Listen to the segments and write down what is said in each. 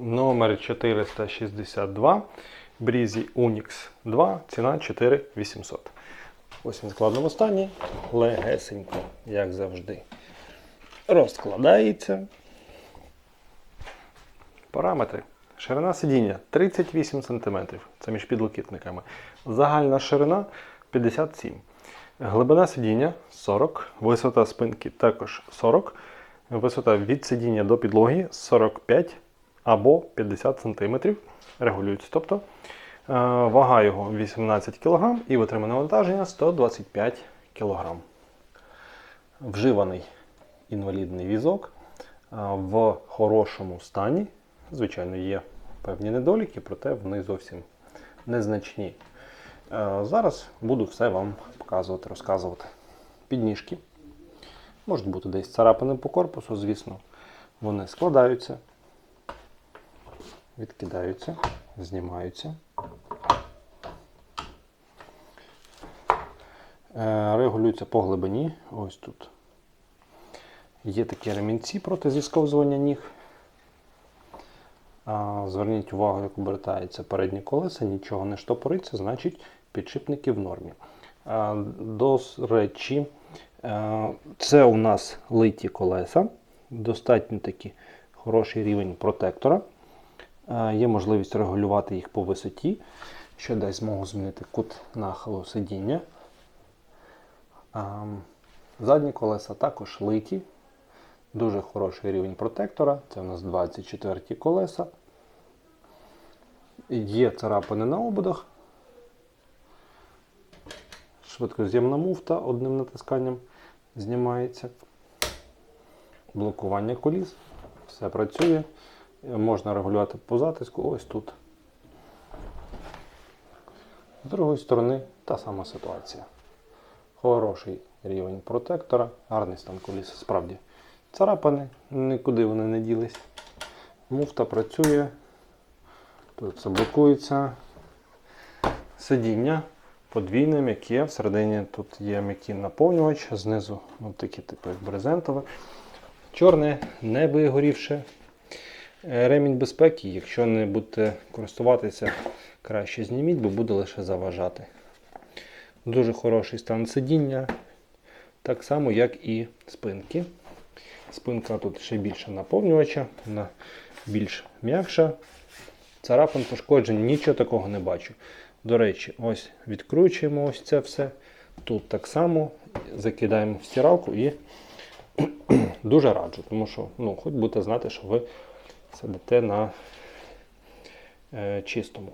Номер 462. Брізі Unix 2, ціна 4800. Ось він в складному стані. Легесенько, як завжди. Розкладається. Параметри. Ширина сидіння 38 см. Це між підлокітниками. Загальна ширина 57 Глибина сидіння 40, висота спинки також 40, висота від сидіння до підлоги 45 або 50 см. Регулюється. Тобто е, вага його 18 кг і витримане навантаження 125 кг. Вживаний інвалідний візок е, в хорошому стані. Звичайно, є певні недоліки, проте вони зовсім незначні. Е, Зараз буду все вам показувати, розказувати. Підніжки. Можуть бути десь царапини по корпусу, звісно. Вони складаються, відкидаються, знімаються. Е, Регулюються по глибині. Ось тут. Є такі ремінці проти зісковзування ніг. Зверніть увагу, як обертається передні колеса, нічого не штопориться, значить підшипники в нормі. До речі, е, це у нас литі колеса, достатньо таки хороший рівень протектора. Е, Є можливість регулювати їх по висоті, що дасть змогу змінити кут нахилу сидіння. Задні колеса також литі. Дуже хороший рівень протектора. Це у нас 24 ті колеса. Є царапини на ободах. Швидкоз'ємна муфта одним натисканням знімається. Блокування коліс. Все працює. Можна регулювати по затиску ось тут. З другої сторони та сама ситуація. Хороший рівень протектора, гарний стан коліса, справді. Царапини, нікуди вони не ділись. Муфта працює. Тут все блокується. Сидіння подвійне, м'яке. Всередині тут є м'який наповнювач, знизу от такі типу як брезентове. Чорне, не вигорівше. Е, Ремінь безпеки, якщо не будете користуватися, краще зніміть, бо буде лише заважати. Дуже хороший стан сидіння, так само, як і спинки. Спинка тут ще більше наповнювача, вона більш м'якша. Царапин пошкоджень, нічого такого не бачу. До речі, ось відкручуємо ось це все. Тут так само закидаємо в стиралку і дуже раджу, тому що ну, хоч будете знати, що ви сидите на е, чистому.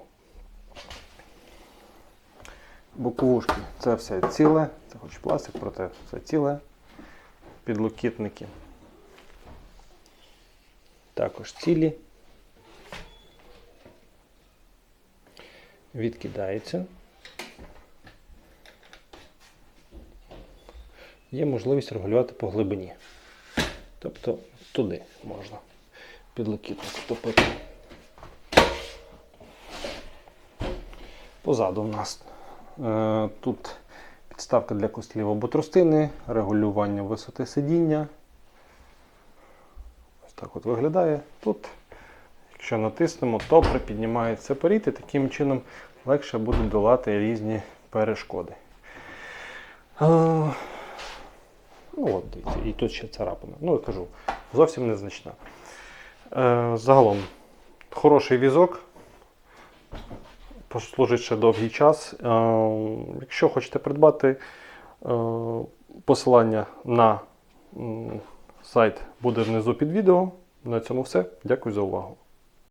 Боковушки це все ціле, це хоч пластик, проте все ціле. Підлокітники також цілі. Відкидається. Є можливість регулювати по глибині. Тобто туди можна підлокітник втопити. Позаду в нас е, тут підставка для костлів або тростини, регулювання висоти сидіння. Ось так от виглядає. Тут, якщо натиснемо, то припіднімається порід і таким чином легше буде долати різні перешкоди. Е, ну от, і тут ще царапина. Ну, я кажу, зовсім незначна. Е, загалом, хороший візок. Послужить ще довгий час. Е, якщо хочете придбати, е, посилання на сайт буде внизу під відео. На цьому все. Дякую за увагу.